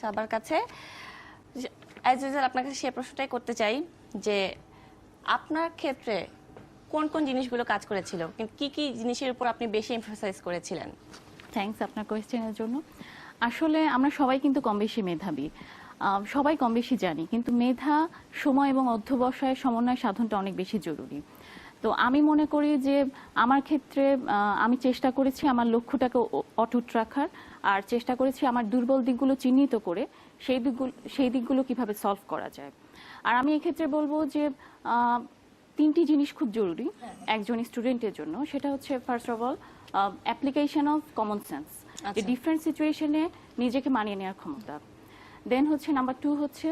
সবার কাছে। অ্যাজ আপনার কাছে সে প্রশ্নটাই করতে চাই যে, আপনার ক্ষেত্রে কোন কোন জিনিসগুলো কাজ করেছিল? কিন্তু কি কি জিনিসের উপর আপনি বেশি এমফাসাইজ করেছিলেন? থ্যাঙ্কস আপনার কোয়েশ্চেনের জন্য। আসলে আমরা সবাই কিন্তু কম বেশি মেধাবী। সবাই কম বেশি জানি, কিন্তু মেধা, সময় এবং অধ্যবসায়ের সমন্বয় সাধনটা অনেক বেশি জরুরি। তো আমি মনে করি যে আমার ক্ষেত্রে আমি চেষ্টা করেছি আমার লক্ষ্যটাকে অটুট রাখার আর চেষ্টা করেছি আমার দুর্বল দিকগুলো চিহ্নিত করে সেই দিকগুলো সেই দিকগুলো কীভাবে সলভ করা যায়। আর আমি এক্ষেত্রে বলব যে তিনটি জিনিস খুব জরুরি একজন স্টুডেন্টের জন্য। সেটা হচ্ছে first of all application of common sense যে আচ্ছা। ডিফারেন্ট সিচুয়েশনে নিজেকে মানিয়ে নেওয়ার ক্ষমতা। দেন হচ্ছে নাম্বার টু হচ্ছে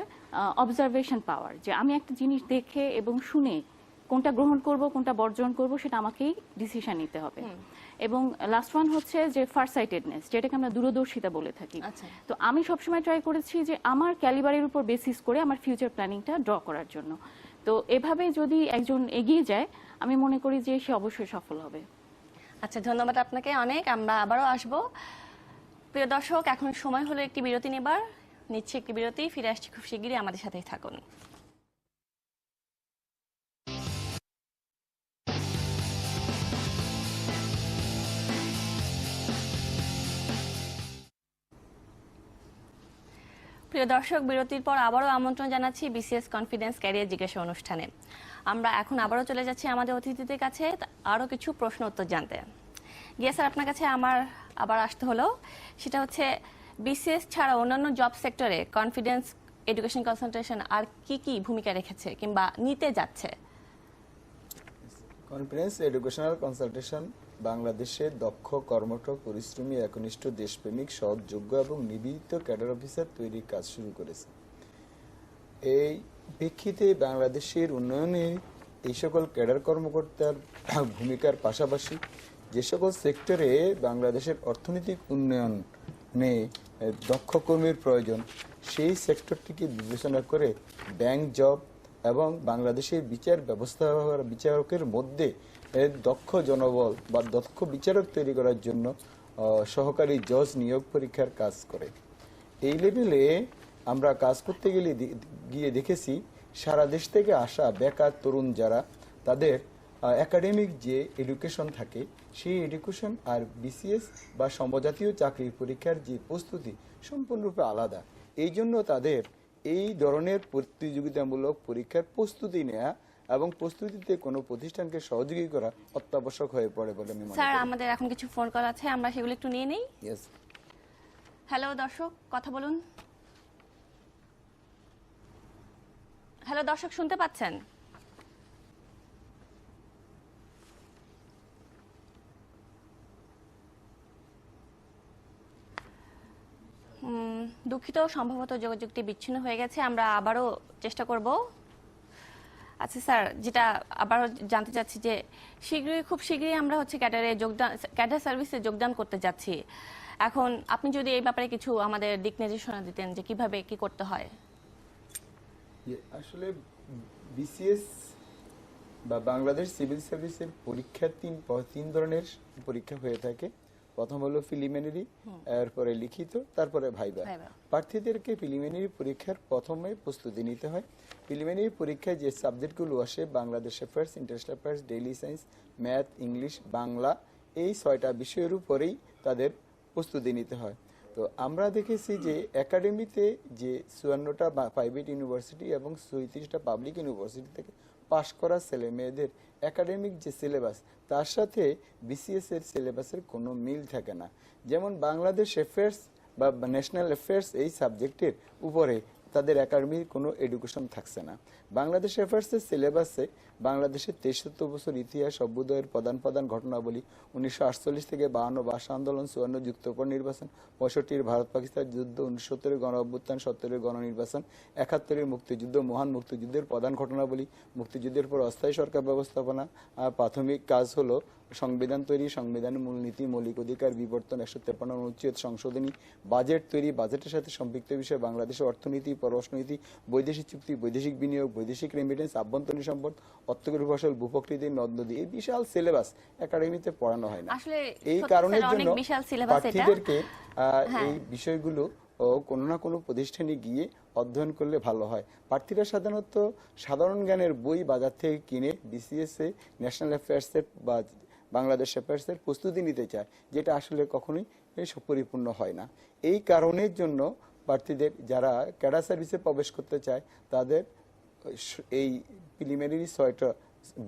অবজারভেশন পাওয়ার যে আমি একটা জিনিস দেখে এবং শুনে কোনটা গ্রহণ করব কোনটা বর্জন করব সেটা আমাকেই ডিসিশন নিতে হবে। এবং লাস্ট ওয়ান হচ্ছে যে ফার সাইটেডনেস যেটাকে আমরা দূরদর্শিতা বলে থাকি। আচ্ছা। তো আমি সবসময় ট্রাই করেছি যে আমার ক্যালিবারের উপর বেসিস করে আমার ফিউচার প্ল্যানিংটা ড্র করার জন্য। তো এভাবে যদি একজন এগিয়ে যায় আমি মনে করি যে সে অবশ্যই সফল হবে। আচ্ছা ধন্যবাদ আপনাকে অনেক। আমরা আবারও আসব। প্রিয় দর্শক এখন সময় হলো একটি বিরতি নেবার। নিচ্ছে একটি বিরতি। ফিরে আসছি খুব শিগগিরই। আমাদের সাথেই থাকুন। প্রিয় দর্শক, বিরতির পর আবারও আমন্ত্রণ জানাচ্ছি বিসিএস কনফিডেন্স ক্যারিয়ার জিজ্ঞাসা অনুষ্ঠানে। আমরা এখন আবারও চলে যাচ্ছি আমাদের অতিথিদের কাছে আরও কিছু প্রশ্ন উত্তর জানতে। গিয়ে স্যার, আপনার কাছে আমার আবার আসতে হলো। সেটা হচ্ছে, বিসিএস ছাড়া অন্যান্য জব সেক্টরে কনফিডেন্স, এডুকেশন কনসেন্ট্রেশন আর কি কি ভূমিকা রেখেছে কিংবা নিতে যাচ্ছে? কনফিডেন্স, এডুকেশনাল কনসালটেশন বাংলাদেশে দক্ষ, কর্মঠ, পরিশ্রমী, একনিষ্ঠ, দেশপ্রেমিক সৎ যোগ্য এবং নিবেদিত ক্যাডার অফিসার তৈরির কাজ শুরু করেছে। এই প্রেক্ষিতে বাংলাদেশের উন্নয়নে এই সকল ক্যাডার কর্মকর্তার ভূমিকার পাশাপাশি যে সকল সেক্টরে বাংলাদেশের অর্থনৈতিক উন্নয়নে দক্ষ কর্মীর প্রয়োজন, সেই সেক্টরটিকে বিবেচনা করে ব্যাংক জব এবং বাংলাদেশের বিচার ব্যবস্থা বিচারকের মধ্যে এ, দক্ষ জনবল বা দক্ষ বিচারক তৈরি করার জন্য সহকারী জজ নিয়োগ পরীক্ষার কাজ করে। এই লেভেলে আমরা কাজ করতে গেলে গিয়ে দেখেছি সারা দেশ থেকে আসা বেকার তরুণ যারা তাদের একাডেমিক যে এডুকেশন থাকে সেই এডুকেশন আর বিসিএস বা সমজাতীয় চাকরির পরীক্ষার যে প্রস্তুতি সম্পূর্ণরূপে আলাদা। এই জন্য তাদের এই ধরনের প্রতিযোগিতামূলক পরীক্ষার প্রস্তুতি নেওয়া এবং প্রস্তুতিতে কোনো প্রতিষ্ঠানকে সহযোগী করা অত্যাবশ্যক হয়ে পড়ে বলে আমি মনে স্যার আমাদের এখন কিছু ফোন কল আছে আমরা সেগুলো একটু নিয়ে নেই. হ্যালো দর্শক কথা বলুন। হ্যালো দর্শক শুনতে পাচ্ছেন? দুঃখিত সম্ভবত যোগাযোগটি বিচ্ছিন্ন হয়ে গেছে আমরা আবারও চেষ্টা করব। আচ্ছা স্যার, যেটা আবারও জানতে চাচ্ছি যে শীঘ্রই, খুব শীঘ্রই আমরা হচ্ছে ক্যাডারে যোগদান ক্যাডার সার্ভিসে যোগদান করতে যাচ্ছি। এখন আপনি যদি এই ব্যাপারে কিছু আমাদের দিক নির্দেশনা দিতেন যে কীভাবে কি করতে হয়। আসলে বিসিএস বা বাংলাদেশ সিভিল সার্ভিসের পরীক্ষা তিন তিন ধরনের পরীক্ষা হয়ে থাকে। প্রথম হলো প্রিলিমিনারি এরপরে লিখিত তারপরে ভাইবা। প্রার্থীদেরকে প্রিলিমিনারি পরীক্ষার প্রথমে প্রস্তুতি নিতে হয়। প্রিলিমিনারি পরীক্ষায় যে সাবজেক্টগুলো আসে Bangladesh affairs international affairs daily science math English Bangla এই ছয়টা বিষয়ের উপরেই তাদের প্রস্তুতি নিতে হয়। তো আমরা দেখেছি যে একাডেমিতে যে চুয়ান্নটা প্রাইভেট ইউনিভার্সিটি এবং সৈত্রিশটা পাবলিক ইউনিভার্সিটি থেকে পাশ করা ছেলে মেয়েদের একাডেমিক যে সিলেবাস তার সাথে বিসিএস এর সিলেবাসের কোনো মিল থাকে না। যেমন বাংলাদেশ অ্যাফেয়ার্স বা ন্যাশনাল অ্যাফেয়ার্স এই সাবজেক্টের উপরে তাদের একাডেমির কোনো এডুকেশন থাকছে না। বাংলাদেশ অ্যাফেয়ার্সের সিলেবাসে বাংলাদেশের তেষট্টি বছর ইতিহাস অভ্যুদয়ের প্রধান প্রধান ঘটনাবলী উনিশশো আটচল্লিশ থেকে বাহান্ন ভাষা আন্দোলন চুয়ান্ন যুক্তকর নির্বাচন, পঁয়ষট্টির ভারত পাকিস্তান যুদ্ধ, উনিশশো সত্তরের গণ অভ্যুত্থান সত্তরের গণনির্বাচন, একাত্তরের মুক্তিযুদ্ধ, মহান মুক্তিযুদ্ধের প্রধান ঘটনাবলী, মুক্তিযুদ্ধের পর অস্থায়ী সরকার ব্যবস্থাপনা প্রাথমিক কাজ হলো সংবিধান তৈরি, সংবিধানের মূলনীতি, মৌলিক অধিকার বিবর্তন, একশো তেপান্ন অনুচ্ছেদ, সংশোধনী, বাজেট তৈরি, বাজেটের সাথে সম্পৃক্ত বিষয়ে, বাংলাদেশের অর্থনীতি, পররাষ্ট্রনীতি, বৈদেশিক চুক্তি, বৈদেশিক বিনিয়োগ, বৈদেশিক রেমিটেন্স আভ্যন্তরীণ সম্পদ অর্থকরী ফসল ভূপ্রকৃতি নদ নদী এই বিশাল সিলেবাস একাডেমিতে পড়ানো হয় না আসলে এই কারণের জন্য বিশাল syllabus এটা। প্রার্থীদেরকে হ্যাঁ। এই বিষয়গুলো কোনো না কোনো প্রতিষ্ঠানে গিয়ে অধ্যয়ন করলে ভালো হয় প্রার্থীরা সাধারণত সাধারণ জ্ঞানের বই বাজার থেকে কিনে বিসিএস এ ন্যাশনাল অ্যাফেয়ার্সের বা বাংলাদেশ অ্যাফেয়ার্সের প্রস্তুতি নিতে চায় যেটা আসলে কখনোই পরিপূর্ণ হয় না এই কারণের জন্য প্রার্থীদের যারা ক্যাডার সার্ভিসে প্রবেশ করতে চায় তাদের এই প্রিলিমিনারি ছয়টা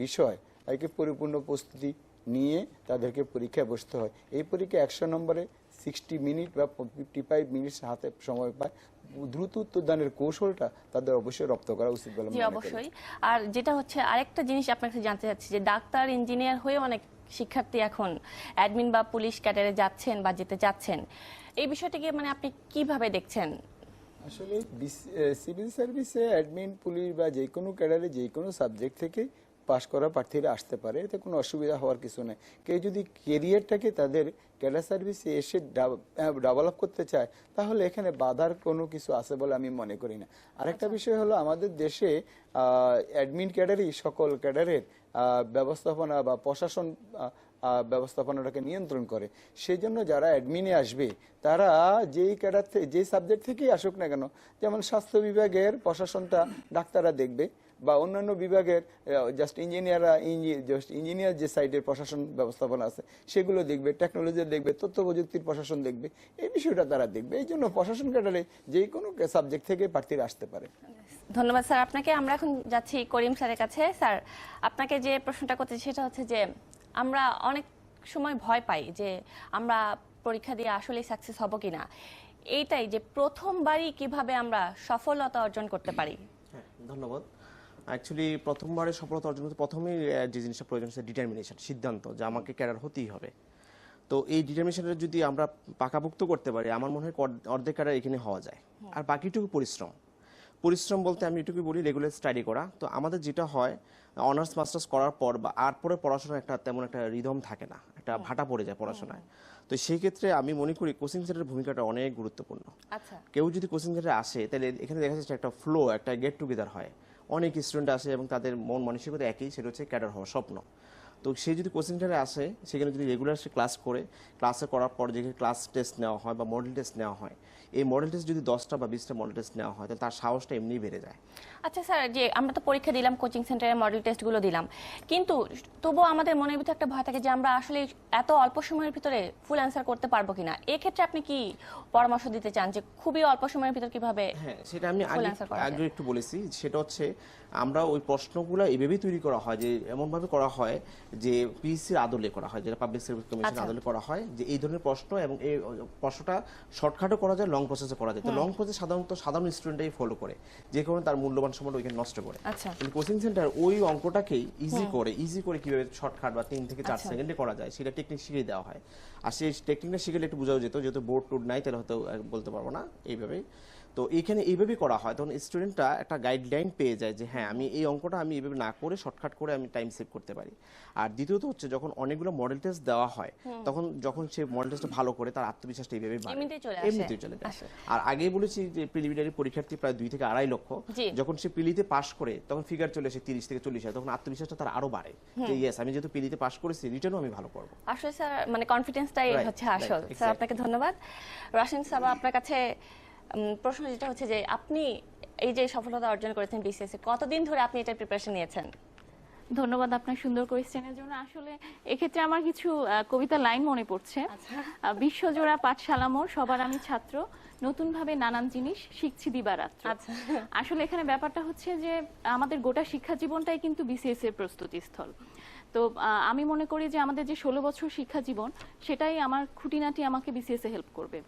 বিষয় একে পরিপূর্ণ প্রস্তুতি নিয়ে তাদেরকে পরীক্ষায় বসতে হয়। এই পরীক্ষা একশো নম্বরে সিক্সটি মিনিট বা ফিফটি ফাইভ মিনিট হাতে সময় পায়। দ্রুত উত্তরদানের কৌশলটা তাদের অবশ্যই রপ্ত করা উচিত বলে জি অবশ্যই। আর যেটা হচ্ছে আরেকটা জিনিস আপনার কাছে জানতে চাচ্ছি যে ডাক্তার ইঞ্জিনিয়ার হয়ে অনেক শিক্ষার্থী এখন অ্যাডমিন বা পুলিশ ক্যাডারে যাচ্ছেন বা যেতে চাচ্ছেন। এই বিষয়টিকে মানে আপনি কীভাবে দেখছেন? আসলে সিভিল সার্ভিসে অ্যাডমিন পুলিশ বা যে কোনো ক্যাডারে যে কোনো সাবজেক্ট থেকে পাশ করা প্রার্থীরা আসতে পারে এতে কোনো অসুবিধা হওয়ার কিছু নেই। কেউ যদি কেরিয়ারটাকে তাদের ক্যাডার সার্ভিসে এসে ডেভেলপ করতে চায় তাহলে এখানে বাধার কোনো কিছু আছে বলে আমি মনে করি না। আরেকটা বিষয় হলো আমাদের দেশে অ্যাডমিন ক্যাডারই সকল ক্যাডারের ব্যবস্থাপনা বা প্রশাসন ব্যবস্থাপনাটাকে নিয়ন্ত্রণ করে। সেই জন্য যারা অ্যাডমিনে আসবে, তারা যেই ক্যাডার থেকে যেই সাবজেক্ট থেকেই আসুক না কেন, যেমন স্বাস্থ্য বিভাগের প্রশাসনটা ডাক্তাররা দেখবে বা অন্যান্য বিভাগের জাস্ট ইঞ্জিনিয়াররা জাস্ট ইঞ্জিনিয়ার যে সাইডের প্রশাসন ব্যবস্থাপনা আছে, সেগুলো দেখবে টেকনোলজি দেখবে তথ্য প্রযুক্তির প্রশাসন দেখবে, এই বিষয়টা তারা দেখবে। এই জন্য প্রশাসন ক্যাডারে যে কোনো সাবজেক্ট থেকে প্রার্থীরা আসতে পারে। ধন্যবাদ, স্যার। আপনাকে আমরা এখন যাচ্ছি করিম স্যারের কাছে। স্যার, আপনাকে যে প্রশ্নটা করতে সেটা হচ্ছে যে আমরা অনেক সময় ভয় পাই যে আমরা পরীক্ষা দিয়ে আসলেই সাকসেস হব কিনা। এইটাই যে প্রথমবারই কীভাবে আমরা সফলতা অর্জন করতে পারি। হ্যাঁ ধন্যবাদ। অ্যাকচুয়ালি প্রথমবারে সফলতা অর্জন করতে প্রথমেই যে জিনিসটা প্রয়োজন হচ্ছে ডিটারমিনেশন সিদ্ধান্ত যে আমাকে ক্যাডার হতেই হবে। তো এই ডিটারমিনেশনটা যদি আমরা পাকাভুক্ত করতে পারি আমার মনে হয় অর্ধ- অর্ধেক ক্যাডার এখানে হওয়া যায়। আর বাকিটুকু পরিশ্রম। পরিশ্রম বলতে আমি এটুকু বলি রেগুলার স্টাডি করা। তো আমাদের যেটা হয় অনার্স মাস্টার্স করার পর বা আর পরে পড়াশোনার একটা তেমন একটা রিদম থাকে না একটা ভাটা পড়ে যায় পড়াশোনায়। তো সেই ক্ষেত্রে আমি মনে করি কোচিং সেন্টারের ভূমিকাটা অনেক গুরুত্বপূর্ণ। আচ্ছা। কেউ যদি কোচিং সেন্টারে আসে তাহলে এখানে দেখা যাচ্ছে একটা ফ্লো একটা গেট টুগেদার হয়। অনেক স্টুডেন্ট আসে এবং তাদের মন মানসিকতা একই সেটা হচ্ছে ক্যাডার হওয়ার স্বপ্ন। তো সে যদি কোচিং সেন্টারে আসে সেখানে যদি রেগুলার সে ক্লাস করে ক্লাসে করার পর যেখানে ক্লাস টেস্ট নেওয়া হয় বা মডেল টেস্ট নেওয়া হয় এই মডেল টেস্ট যদি দশটা বা বিশটা মডেল টেস্ট নেওয়া হয় তাহলে তার সাহসটা এমনিই বেড়ে যায়। আচ্ছা স্যার যে আমরা তো পরীক্ষা দিলাম কোচিং সেন্টারে মডেল টেস্টগুলো দিলাম। কিন্তু তবুও আমাদের মনের ভিতরে একটা ভয় থাকে যে আমরা আসলে এত অল্প সময়ের ভিতরে ফুল অ্যান্সার করতে পারব কিনা। এক্ষেত্রে আপনি কি পরামর্শ দিতে চান যে খুবই অল্প সময়ের ভিতর কীভাবে হ্যাঁ সেটা আমি আগে। একটু বলেছি। সেটা হচ্ছে আমরা ওই প্রশ্নগুলো এভাবেই তৈরি করা হয় যে এমনভাবে করা হয় যে পিএসসির আদলে করা হয় যেটা পাবলিক সার্ভিস কমিশন আচ্ছা। আদলে করা হয় যে এই ধরনের প্রশ্ন এবং এই প্রশ্নটা শর্টকাটও করা যায় লং প্রসেসে করা যায়। তো লং প্রসেস সাধারণত সাধারণ স্টুডেন্টই ফলো করে। যে কারণে তার মূল্যবান সময়টা ওইখানে নষ্ট করে। আচ্ছা। কিন্তু কোচিং সেন্টার ওই অঙ্কটাকেই ইজি করে ইজি করে কীভাবে শর্টকাট বা তিন থেকে চার আচ্ছা। সেকেন্ডে করা যায় সেটা টেকনিক শিখিয়ে দেওয়া হয়। আর সেই টেকনিকটা শিখলে একটু বোঝাও যেত যেহেতু বোর্ড টুড নাই তাহলে হয়তো বলতে পারব না এইভাবেই। তো এইখানে এইভাবেই করা হয়। তখন স্টুডেন্টটা একটা গাইডলাইন পেয়ে যায় যে হ্যাঁ আমি এই অঙ্কটা আমি এইভাবে না করে শর্টকাট করে আমি টাইম সেভ করতে পারি। আর দ্বিতীয়ত হচ্ছে যখন অনেকগুলো মডেল টেস্ট দেওয়া হয় তখন যখন সে মডেল টেস্টটা ভালো করে তার আত্মবিশ্বাসটা এইভাবেই বাড়ে। এমনিতেই চলে আসে। আর আগে বলেছি যে প্রিলিমিনারি পরীক্ষার্থী প্রায় দুই থেকে আড়াই লক্ষ। যখন সে পিলিতে পাশ করে তখন ফিগার চলে আসে তিরিশ থেকে চল্লিশ হয় তখন আত্মবিশ্বাসটা তার আরও বাড়ে যে ইয়েস আমি যেহেতু পিলিতে পাশ করেছি রিটার্নও আমি ভালো করব। আসলে স্যার মানে কনফিডেন্সটাই হচ্ছে আসল। স্যার আপনাকে ধন্যবাদ। রাশিন সাবা আপনার কাছে প্রশ্ন যেটা হচ্ছে যে আপনি এই যে সফলতা অর্জন করেছেন বিসিএস কতদিন ধরে আপনি এটার প্রিপারেশন নিয়েছেন? ধন্যবাদ আপনার সুন্দর কোয়েশ্চেনের জন্য। আসলে এক্ষেত্রে আমার কিছু আহ, কবিতার লাইন মনে পড়ছে। বিশ্বজোড়া পাঠশালা মোর সবার আমি ছাত্র নতুন ভাবে নানান জিনিস শিখছি দিবারাত্র। আচ্ছা। আসলে এখানে ব্যাপারটা হচ্ছে যে আমাদের গোটা শিক্ষা জীবনটাই কিন্তু বিসিএস এর প্রস্তুতি স্থল তো আমি মনে করি যে আমাদের যে ষোলো বছর শিক্ষা জীবন সেটাই আমার খুঁটিনাটি আমাকে বিসিএস এ হেল্প করবে।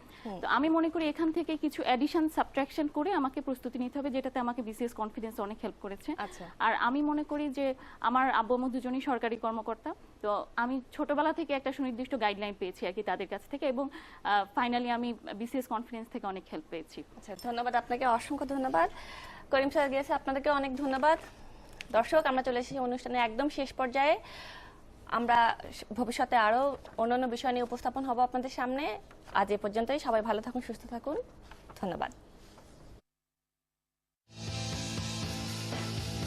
তো আমি মনে করি এখান থেকে কিছু অ্যাডিশন সাবট্রাকশন করে আমাকে প্রস্তুতি নিতে হবে যেটাতে আমাকে বিসিএস কনফিডেন্স অনেক হেল্প করেছে। আচ্ছা। আর আমি মনে করি যে আমার আব্বু আম্মু দুজনই সরকারি কর্মকর্তা তো আমি ছোটবেলা থেকে একটা সুনির্দিষ্ট গাইডলাইন পেয়েছি আর কি তাদের কাছ থেকে এবং ফাইনালি আমি বিসিএস কনফিডেন্স থেকে অনেক হেল্প পেয়েছি। আচ্ছা ধন্যবাদ আপনাকে অসংখ্য ধন্যবাদ। করিম স্যার গিয়েছে আপনাদেরকে অনেক ধন্যবাদ। দর্শক, আমরা চলে এসেছি অনুষ্ঠানে একদম শেষ পর্যায়ে। আমরা ভবিষ্যতে আরও অন্যান্য বিষয় নিয়ে উপস্থাপন হব আপনাদের সামনে। আজ এ পর্যন্তই। সবাই ভালো থাকুন, সুস্থ থাকুন। ধন্যবাদ।